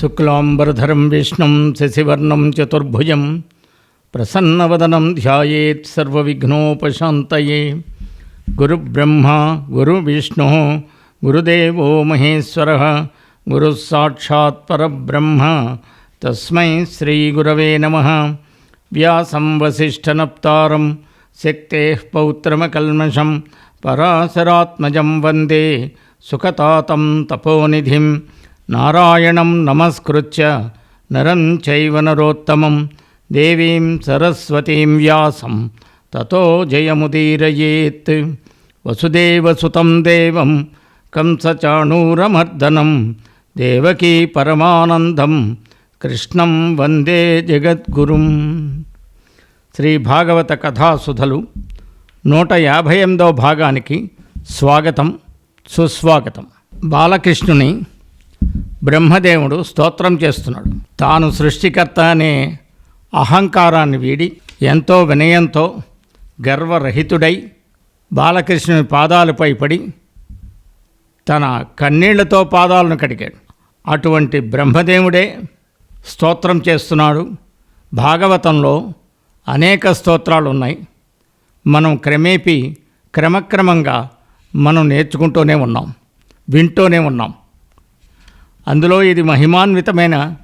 शुक्लांबरधरम विष्णु शशिवर्णम चतुर्भुज प्रसन्नवदनम ध्यात सर्वघ्नोपात गुरुब्रह्मा, गुरुविष्णु, गुरुदेव महेश्वर गुरुसाक्षात्ब्रह्म तस्म श्रीगुरव नम। व्यासं वसिष्ठनता शक्ते पौत्रमकल्मषं पराशरात्मजं वंदे। सुखतातं तपोनिधिं నారాయణం నమస్కృత్య నరం చైవ నరోత్తమం దేవీం సరస్వతీం వ్యాసం. తతో జయముదీరయేత్. వసుదేవసుతం దేవం కంసచాణూరమర్దనం. దేవకీ పరమానందం. కృష్ణం వందే జగద్గురుం. శ్రీ భాగవత కథాసుధలు నూట యాభై ఎనిమిదవ భాగానికి స్వాగతం సుస్వాగతం. బాలకృష్ణుని బ్రహ్మదేవుడు స్తోత్రం చేస్తున్నాడు. తాను సృష్టికర్త అనే అహంకారాన్ని వీడి ఎంతో వినయంతో గర్వరహితుడై బాలకృష్ణుని పాదాలపై పడి తన కన్నీళ్ళతో పాదాలను కడిగాడు. అటువంటి బ్రహ్మదేవుడే స్తోత్రం చేస్తున్నాడు. భాగవతంలో అనేక స్తోత్రాలు ఉన్నాయి మనం క్రమేపీ క్రమక్రమంగా మనం నేర్చుకుంటూనే ఉన్నాం వింటూనే ఉన్నాం. అందులో ఇది మహిమాన్వితమైన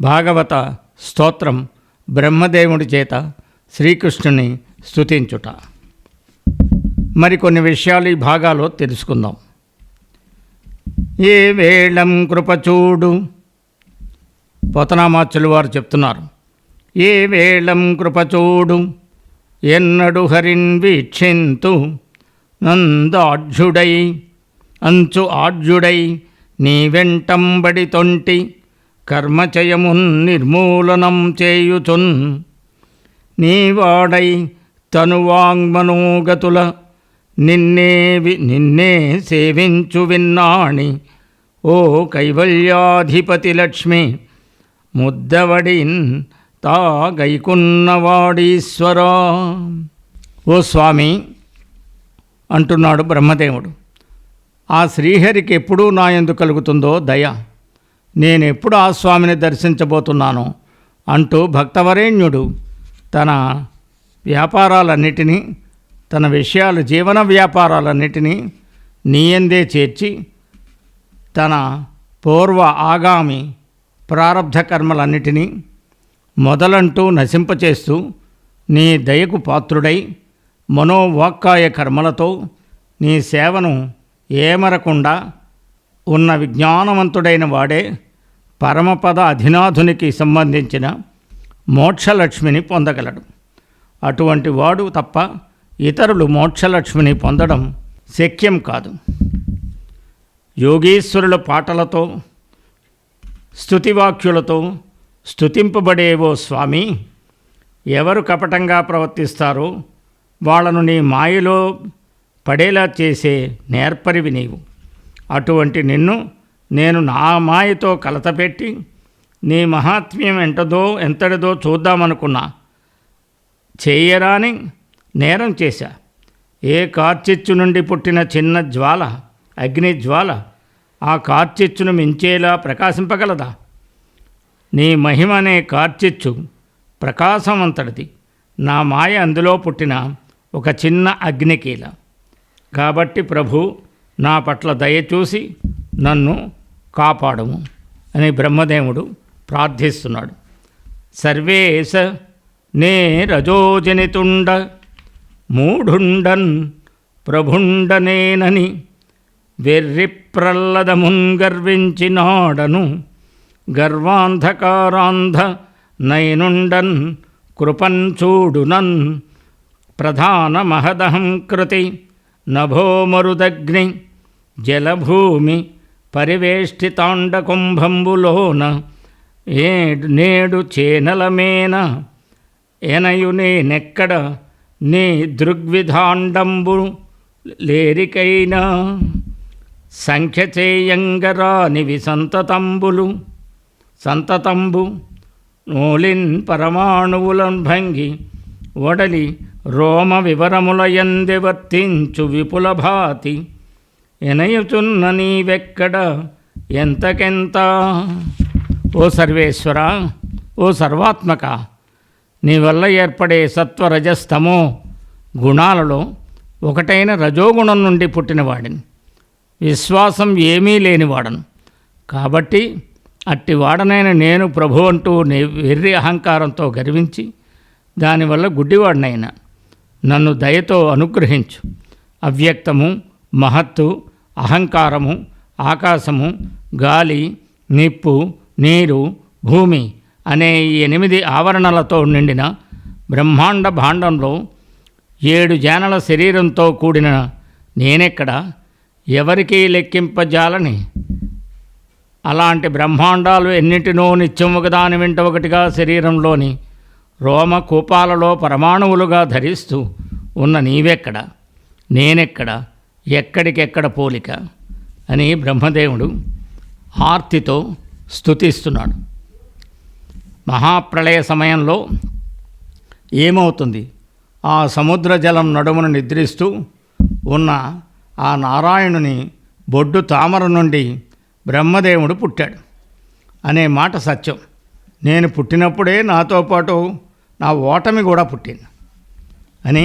భాగవత స్తోత్రం బ్రహ్మదేవుడి చేత శ్రీకృష్ణుని స్తుతించుట. మరికొన్ని విషయాలు ఈ భాగాలో తెలుసుకుందాం. ఏ వేళం కృపచూడు పోతనామాచులు వారు చెప్తున్నారు. ఏ వేళం కృపచూడు ఎన్నడు హరిన్ వీక్షింతు. నందాఢ్యుడై అంచు ఆఢ్యుడై నీ వెంటంబడి తొంటి కర్మచయమున్ నిర్మూలనం చేయుచున్. నీవాడై తనువాంగ్మనోగతుల నిన్నే వి నిన్నే సేవించు విన్నాణి. ఓ కైవల్యాధిపతి లక్ష్మి ముద్దవడిన్ తా గైకున్నవాడీశ్వరా ఓ స్వామి అంటున్నాడు బ్రహ్మదేవుడు. ఆ శ్రీహరికి ఎప్పుడూ నా ఎందు కలుగుతుందో దయ. నేను ఎప్పుడు ఆ స్వామిని దర్శించబోతున్నానో అంటూ భక్తవరేణ్యుడు తన వ్యాపారాలన్నిటినీ తన విషయాలు జీవన వ్యాపారాలన్నిటినీ నీయందే చేర్చి తన పూర్వ ఆగామి ప్రారంధ కర్మలన్నిటినీ మొదలంటూ నశింపచేస్తూ నీ దయకు పాత్రుడై మనోవాక్కాయ కర్మలతో నీ సేవను ఏమరకుండా ఉన్న విజ్ఞానవంతుడైన వాడే పరమపద అధినాథునికి సంబంధించిన మోక్షలక్ష్మిని పొందగలడు. అటువంటి వాడు తప్ప ఇతరులు మోక్షలక్ష్మిని పొందడం శక్యం కాదు. యోగీశ్వరుల పాటలతో స్తుతివాక్యులతో స్థుతింపబడేవో స్వామి ఎవరు కపటంగా ప్రవర్తిస్తారో వాళ్ళను నీ మాయలో పడేలా చేసే నేర్పరివి నీవు. అటువంటి నిన్ను నేను నా మాయతో కలతపెట్టి నీ మహాత్మ్యం ఎంతదో ఎంతటిదో చూద్దామనుకున్నా. చేయరాని నేరం చేశా. ఏ కార్చిచ్చు నుండి పుట్టిన చిన్న జ్వాల అగ్ని జ్వాల ఆ కార్చిచ్చును మించేలా ప్రకాశింపగలదా? నీ మహిమ అనే కార్చిచ్చు ప్రకాశవంతటిది నా మాయ అందులో పుట్టిన ఒక చిన్న అగ్నికీల. కాబట్టి ప్రభు నా పట్ల దయచూసి నన్ను కాపాడము అని బ్రహ్మదేవుడు ప్రార్థిస్తున్నాడు. సర్వేశ నే రజోజనితుండ మూఢుండన్ ప్రభుండనేనని వెర్రి ప్రల్లదమున్ గర్వించినాడను గర్వాంధకారాంధ నైనుండన్ కృపన్ చూడునన్ ప్రధాన మహదహం కృతి నభో మరుదగ్ని జలభూమి పరివేష్టితాండకుంభంబులోన ఏడు నేడు చేనలమేన ఎనయు నేనెక్కడ నీ దృగ్విధాండంబు లేరికైనా సంఖ్య చేయంగరానివి సంతతంబులు సంతతంబు నూలిన్ పరమాణువులను భంగి ఒడలి రోమ వివరములయంది వర్తించు విపుల భాతి. ఎనయుచున్న నీవెక్కడ? ఎంతకెంత? ఓ సర్వేశ్వర ఓ సర్వాత్మక నీ వల్ల ఏర్పడే సత్వరజస్తమో గుణాలలో ఒకటైన రజోగుణం నుండి పుట్టినవాడిని. విశ్వాసం ఏమీ లేనివాడను. కాబట్టి అట్టి వాడనైన నేను ప్రభు అంటూ నే వెర్రి అహంకారంతో గర్వించి దానివల్ల గుడ్డివాడినైనా. నన్ను దయతో అనుగ్రహించు. అవ్యక్తము మహత్తు అహంకారము ఆకాశము గాలి నిప్పు నీరు భూమి అనే ఈ ఎనిమిది ఆవరణలతో నిండిన బ్రహ్మాండ భాండంలో ఏడు జానల శరీరంతో కూడిన నేనెక్కడ? ఎవరికీ లెక్కింపజాలని? అలాంటి బ్రహ్మాండాలు ఎన్నిటినో నిత్యం ఒకదాని వెంట ఒకటిగా శరీరంలోని రోమ కూపాలలో పరమాణువులుగా ధరిస్తూ ఉన్న నీవెక్కడ? నేనెక్కడ? ఎక్కడికెక్కడ పోలిక? అని బ్రహ్మదేవుడు ఆర్తితో స్థుతిస్తున్నాడు మహాప్రళయ సమయంలో ఏమవుతుంది? ఆ సముద్ర జలం నడుమును నిద్రిస్తూ ఉన్న ఆ నారాయణుని బొడ్డు తామర నుండి బ్రహ్మదేవుడు పుట్టాడు. అనే మాట సత్యం. నేను పుట్టినప్పుడే నాతో పాటు నా ఓటమి కూడా పుట్టింది అని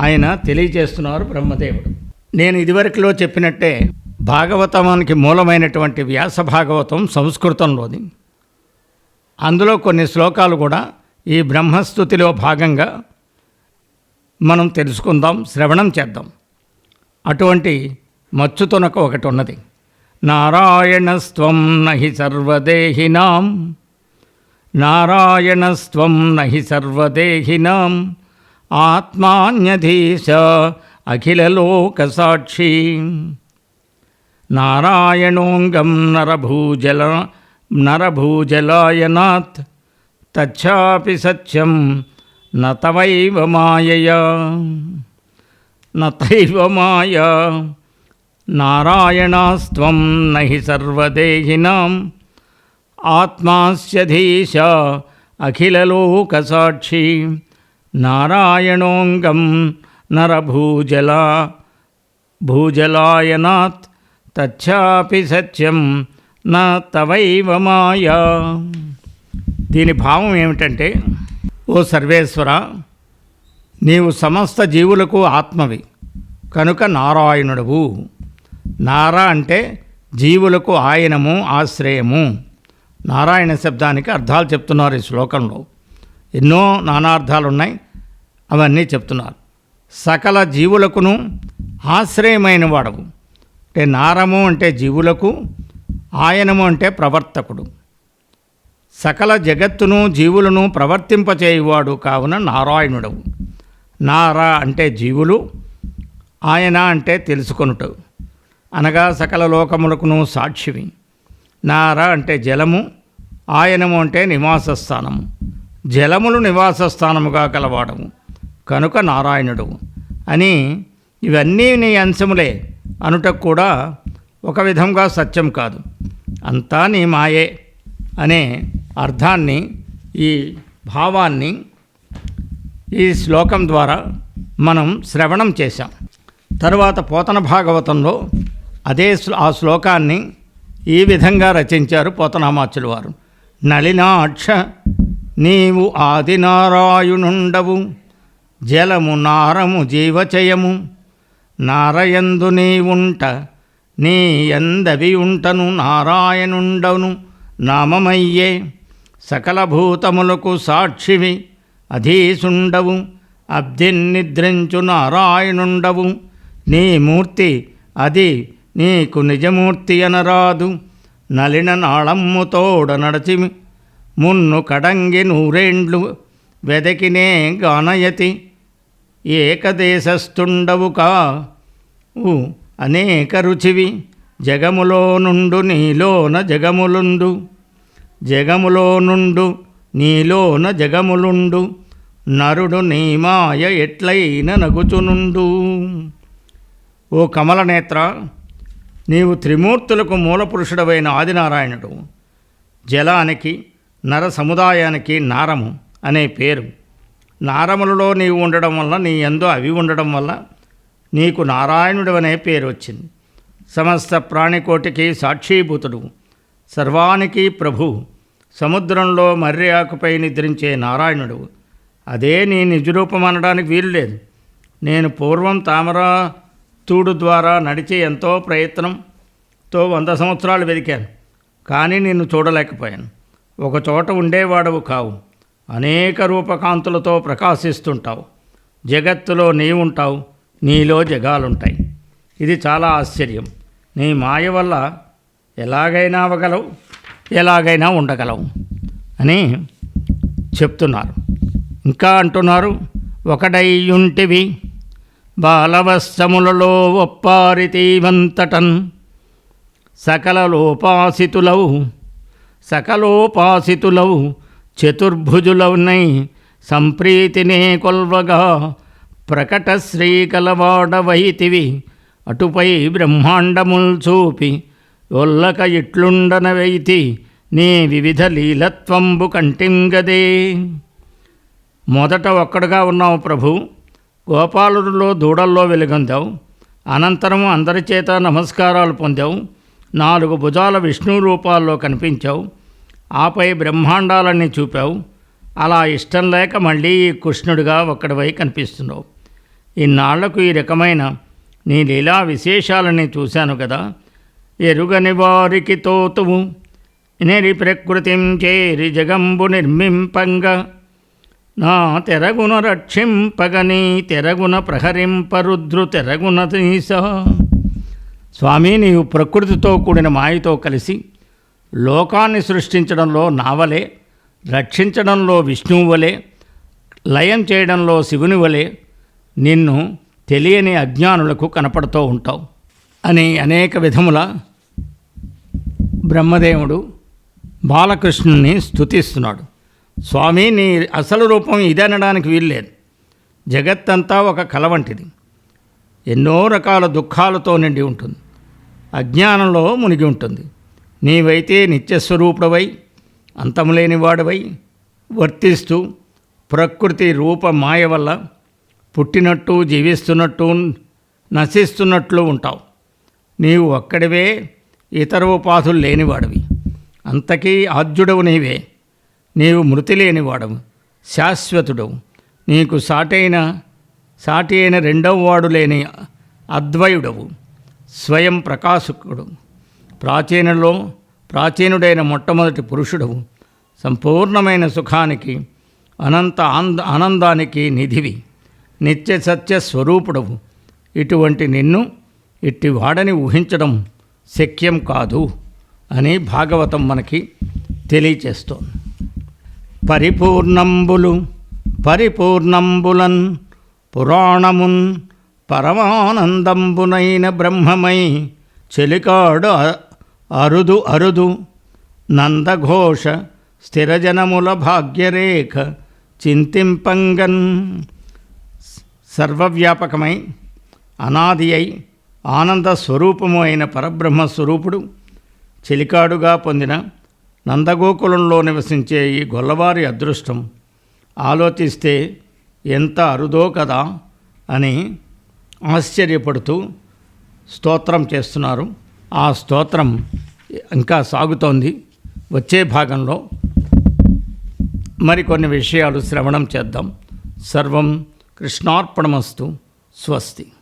ఆయన తెలియజేస్తున్నారు బ్రహ్మదేవుడు. నేను ఇదివరకులో చెప్పినట్టే భాగవతానికి మూలమైనటువంటి వ్యాస భాగవతం సంస్కృతంలోది. అందులో కొన్ని శ్లోకాలు కూడా ఈ బ్రహ్మస్థుతిలో భాగంగా మనం తెలుసుకుందాం శ్రవణం చేద్దాం. అటువంటి మచ్చుతునక ఒకటి ఉన్నది. నారాయణస్త్వం నహి సర్వదేహినాం నారాయణస్వం నహి సర్వదేహినాం. ఆత్మాన్యధీశ అఖిలలోకసాక్షి. నారాయణోంగం నరభూజల నరభూజలాయనాత్. తచ్చాపి సత్యం నతవైవ మాయయా. నతైవ మాయా. నారాయణాస్త్వం నహి సర్వదేహినాం. ఆత్మాస్యధీశ అఖిలలోకసాక్షి నారాయణోంగం నరభూజల భూజలాయనాత్ తచ్చాపి సత్యం నా తవైవ మాయా దీని భావం ఏమిటంటే ఓ సర్వేశ్వర నీవు సమస్త జీవులకు ఆత్మవి కనుక నారాయణుడవు. నారా అంటే జీవులకు ఆయనము ఆశ్రయము. నారాయణ శబ్దానికి అర్థాలు చెప్తున్నారు ఈ శ్లోకంలో. ఎన్నో నానార్థాలు ఉన్నాయి అవన్నీ చెప్తున్నారు. సకల జీవులకును ఆశ్రయమైన వాడవు. అంటే నారము అంటే జీవులకు ఆయనము అంటే ప్రవర్తకుడు. సకల జగత్తును జీవులను ప్రవర్తింపచేయువాడు కావున నారాయణుడవు. నారా అంటే జీవులు ఆయన అంటే తెలుసుకొనుట అనగా సకల లోకములకును సాక్షివి. నార అంటే జలము ఆయనము అంటే నివాస స్థానము జలములు నివాస స్థానముగా కలవాడము కనుక నారాయణుడు అని ఇవన్నీ నీ అంశములే అనుటకు కూడా ఒక విధంగా సత్యం కాదు. అంతా నీ మాయే అనే అర్థాన్ని ఈ భావాన్ని ఈ శ్లోకం ద్వారా మనం శ్రవణం చేశాం. తరువాత పోతన భాగవతంలో అదే ఆ శ్లోకాన్ని ఈ విధంగా రచించారు పోతనామాచులు వారు. నళినాక్ష నీవు ఆదినారాయణుండవు జలము నారము జీవచయము నారయందు నీవుంట నీ ఎందవి ఉంటను నారాయణుండను నామమయ్యే సకల భూతములకు సాక్షివి అధీసుండవు అబ్ధిన్నిద్రించు నారాయణుండవు నీ మూర్తి అది నీకు నిజమూర్తి అనరాదు. నలిన నాళమ్ముతోడ నడచి మున్ను కడంగి నూరేండ్లు వెదకినే గానయతి. ఏకదేశస్తుండవు కా? ఊ అనేక రుచివి. జగములో నుండు నీలోన జగములుండు. జగములో నుండు నీలోన జగములుండు. నరుడు నీ మాయ ఎట్లయిన నగుచునుండు. ఓ కమలనేత్ర నీవు త్రిమూర్తులకు మూలపురుషుడవైన ఆదినారాయణుడు. జలానికి నర సముదాయానికి నారము అనే పేరు. నారములలో నీవు ఉండడం వల్ల నీ ఎందు అవి ఉండడం వల్ల నీకు నారాయణుడు అనే పేరు వచ్చింది. సమస్త ప్రాణికోటికి సాక్షీభూతుడు. సర్వానికి ప్రభు. సముద్రంలో మర్రి ఆకుపై నిద్రించే నారాయణుడు. అదే నీ నిజరూపం అనడానికి వీలు లేదు నేను పూర్వం తామరా తూడు ద్వారా నడిచే ఎంతో ప్రయత్నంతో వంద సంవత్సరాలు వెతికాను కానీ నిన్ను చూడలేకపోయాను. ఒకచోట ఉండేవాడవు కావు. అనేక రూపకాంతులతో ప్రకాశిస్తుంటావు. జగత్తులో నీవుంటావు. నీలో జగాలుంటాయి. ఇది చాలా ఆశ్చర్యం. నీ మాయ వల్ల ఎలాగైనా అవ్వగలవు ఎలాగైనా ఉండగలవు అని చెప్తున్నారు. ఇంకా అంటున్నారు ఒకడైయుంటివి బాలవశములలో ఒప్పారితీవంతటన్ సకల లోపాసితులవు సకలోపాసితులవు చతుర్భుజులవునై సంప్రీతినే కొల్వగా ప్రకట శ్రీకలవాడవైతివి. అటుపై బ్రహ్మాండముల్ చూపి ఒల్లక ఇట్లుండనవైతి నీ వివిధ లీలత్వంబు కంటింగదే. మొదట ఒక్కడుగా ఉన్నావు ప్రభు. గోపాలుడిలో దూడల్లో వెలుగొందావు. అనంతరం అందరి చేత నమస్కారాలు పొందావు. నాలుగు భుజాల విష్ణు రూపాల్లో కనిపించావు. ఆపై బ్రహ్మాండాలన్నీ చూపావు. అలా ఇష్టం లేక మళ్ళీ కృష్ణుడిగా ఒక్కడివై కనిపిస్తున్నావు. ఇన్నాళ్ళకు ఈ రకమైన నీ లీలా విశేషాలని చూశాను కదా. ఎరుగని వారికి తోతువు. నెరి ప్రకృతిం చేరి జగంబు నిర్మింపంగా నా తెరగున రక్షింపగని తెరగున ప్రహరింపరుద్రు తెరగున తీస. స్వామి నీవు ప్రకృతితో కూడిన మాయతో కలిసి లోకాన్ని సృష్టించడంలో నావలే రక్షించడంలో విష్ణువు లయం చేయడంలో శివునివలే నిన్ను తెలియని అజ్ఞానులకు కనపడుతూ ఉంటావు అని అనేక విధముల బ్రహ్మదేవుడు బాలకృష్ణుని స్తుతిస్తున్నాడు. స్వామి నీ అసలు రూపం ఇదనడానికి వీల్లేదు. జగత్తంతా ఒక కల వంటిది. ఎన్నో రకాల దుఃఖాలతో నిండి ఉంటుంది. అజ్ఞానంలో మునిగి ఉంటుంది. నీవైతే నిత్యస్వరూపుడవై అంతములేని వాడవై వర్తిస్తూ ప్రకృతి రూప మాయ వల్ల పుట్టినట్టు జీవిస్తున్నట్టు నశిస్తున్నట్లు ఉంటావు. నీవు ఒక్కడివే ఇతర ఉపాధులు లేనివాడివి. అంతకీ ఆద్యుడవు నీవే. నీవు మృతి లేనివాడవు శాశ్వతుడవు. నీకు సాటైన సాటి అయిన రెండవ వాడు లేని అద్వయుడవు స్వయం ప్రకాశకుడు. ప్రాచీనలో ప్రాచీనుడైన మొట్టమొదటి పురుషుడవు. సంపూర్ణమైన సుఖానికి అనంత ఆనంద ఆనందానికి నిధివి. నిత్య సత్య స్వరూపుడవు. ఇటువంటి నిన్ను ఇట్టి వాడని ఊహించడం శక్యం కాదు అని భాగవతం మనకి తెలియచేస్తోంది. పరిపూర్ణంబులు పరిపూర్ణంబులన్ పురాణమున్ పరమానందంబునైన బ్రహ్మమై చెలికాడు అరుదు అరుదు నందఘోష స్థిరజనముల భాగ్యరేఖ చింతింపంగన్. సర్వవ్యాపకమై అనాది అయి ఆనంద స్వరూపము అయిన పరబ్రహ్మ స్వరూపుడు చెలికాడుగా పొందిన నందగోకులంలో నివసించే ఈ గొల్లవారి అదృష్టం ఆలోచిస్తే ఎంత అరుదో కదా అని ఆశ్చర్యపడుతూ స్తోత్రం చేస్తున్నారు. ఆ స్తోత్రం ఇంకా సాగుతోంది. వచ్చే భాగంలో మరికొన్ని విషయాలు శ్రవణం చేద్దాం. సర్వం కృష్ణార్పణమస్తు. స్వస్తి.